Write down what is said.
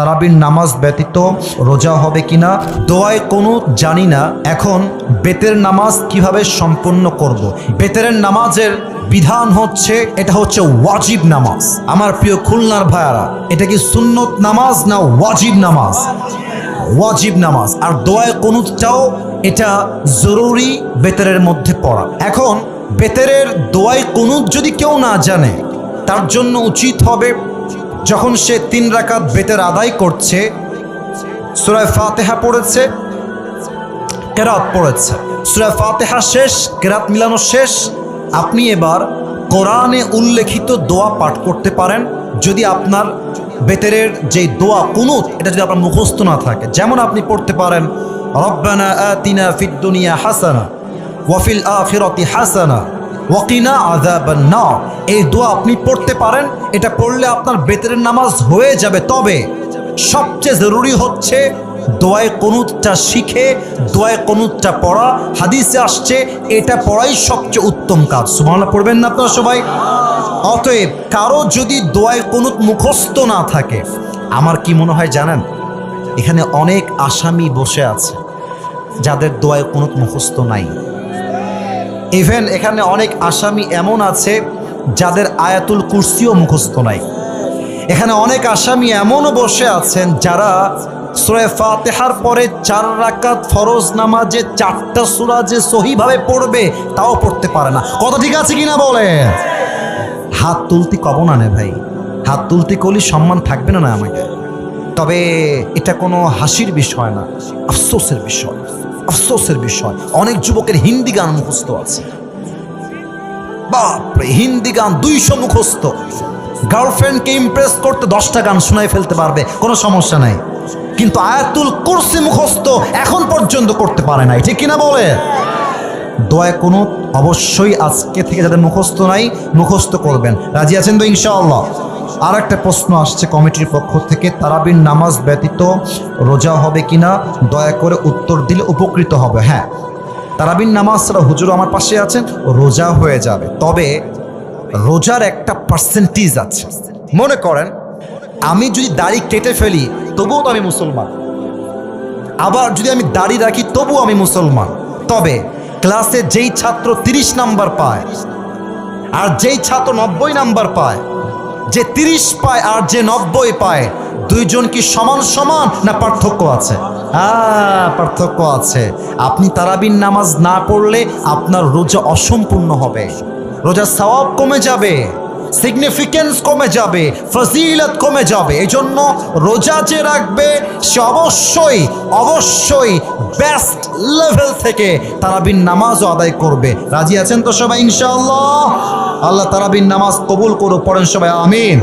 তারাবির নামাজ ব্যতীত রোজা হবে কিনা, দোয়ায় কোনো জানি না। এখন বেতের নামাজ কীভাবে সম্পন্ন করব। বেতের নামাজের বিধান হচ্ছে, এটা হচ্ছে ওয়াজিব নামাজ। আমার প্রিয় খুলনার ভাইয়ারা, এটা কি সুন্নত নামাজ না ওয়াজিব নামাজ? ওয়াজিব নামাজ। আর দোয়ায় কুনুতটাও এটা জরুরি বেতেরের মধ্যে পড়া। এখন বেতেরের দোয়ায় কুনুত যদি কেউ না জানে, তার জন্য উচিত হবে যখন সে তিন রাকাত বেতের আদায় করছে সুরায় ফাতেহা পড়েছে, কেরাত পড়েছে। সুরায় ফাতেহা শেষ, কেরাত মিলানো শেষ। আপনি এবার কোরআনে উল্লেখিত দোয়া পাঠ করতে পারেন। যদি আপনার বেতেরের যে দোয়া কুনুত, এটা যদি আপনার মুখস্থ না থাকে। যেমন আপনি পড়তে পারেন, রব্বানা আতিনা ফিদ দুনিয়া হাসানা ওয়াফিল আখিরাতি হাসানা। ওয়াকিনা আযাবান নার এই দোয়া আপনি পড়তে পারেন, এটা পড়লে আপনার বেতেরের নামাজ হয়ে যাবে। তবে সবচেয়ে জরুরি হচ্ছে দোয়ায় কনুতটা শিখে, দোয়ায় কনুতটা পড়া। হাদিসে আসছে, এটা পড়াই সবচেয়ে উত্তম কাজ। সুবহানাল্লাহ, পড়বেন না আপনারা সবাই? অতএব কারও যদি দোয়ায় কনুত মুখস্থ না থাকে, আমার কি মনে হয় জানেন? এখানে অনেক আসামি বসে আছে, যাদের দোয়ায় কনুত মুখস্থ নাই। ইভেন এখানে অনেক আসামি এমন আছে যাদের আয়াতুল কুরসিও মুখস্থ নাই। এখানে অনেক আসামি এমনও বসে আছেন যারা সুরে ফাতেহার পরে চার রাকাত ফরজ নামাজে চারটা সুরা যে সহিভাবে পড়বে তাও পড়তে পারে না। কথা ঠিক আছে কিনা বলে হাত তুলতি কব না নে ভাই। হাত তুলতি করলে সম্মান থাকবে না না আমাকে। তবে এটা কোনো হাসির বিষয় না, আফসোসের বিষয়। আফসোসের বিষয়। অনেক যুবকের হিন্দি গান মুখস্থ আছে। বাপরে, হিন্দি গান দুইশো মুখস্থ। গার্লফ্রেন্ডকে ইমপ্রেস করতে দশটা গান শোনাই ফেলতে পারবে, কোনো সমস্যা নাই। কিন্তু আয়াতুল কুরসি মুখস্থ এখন পর্যন্ত করতে পারে নাই, ঠিক কিনা বলে? দয়া কোনো অবশ্যই আজকে থেকে যাদের মুখস্থ নাই, মুখস্থ করবেন। রাজি আছেন তো ইনশাআল্লাহ? আর একটা প্রশ্ন আসছে কমিটির পক্ষ থেকে, তারাবির নামাজ ব্যতীত রোজা হবে কিনা? দয়া করে উত্তর দিলে উপকৃত হবে। হ্যাঁ তারাবির নামাজ ছাড়া হুজুর আমার পাশে আছেন, রোজা হয়ে যাবে। তবে রোজার একটা পার্সেন্টেজ আছে। মনে করেন, আমি যদি দাড়ি কেটে ফেলি, তবুও তো আমি মুসলমান। আবার যদি আমি দাড়ি রাখি, তবুও আমি মুসলমান। তবে ক্লাসে যেই ছাত্র তিরিশ নাম্বার পায়, আর যেই ছাত্র নব্বই নাম্বার পায় যে তিরিশ পায় আর যে নব্বই পায়, দুইজন কি সমান সমান না পার্থক্য আছে? পার্থক্য আছে। আপনি তারাবিন নামাজ না পড়লে আপনার রোজা অসম্পূর্ণ হবে। রোজা সওয়াব কমে যাবে। সিগনিফিকেন্স কমে যাবে, ফজিলত কমে যাবে। এই জন্য রোজা যে রাখবে, সে অবশ্যই অবশ্যই বেস্ট লেভেল থেকে তারাবিন নামাজও আদায় করবে। রাজি আছেন তো সবাই? ইনশাল্লাহ আল্লাহ তারাবিন নামাজ কবুল করুক, পড়েন সবাই, আমিন।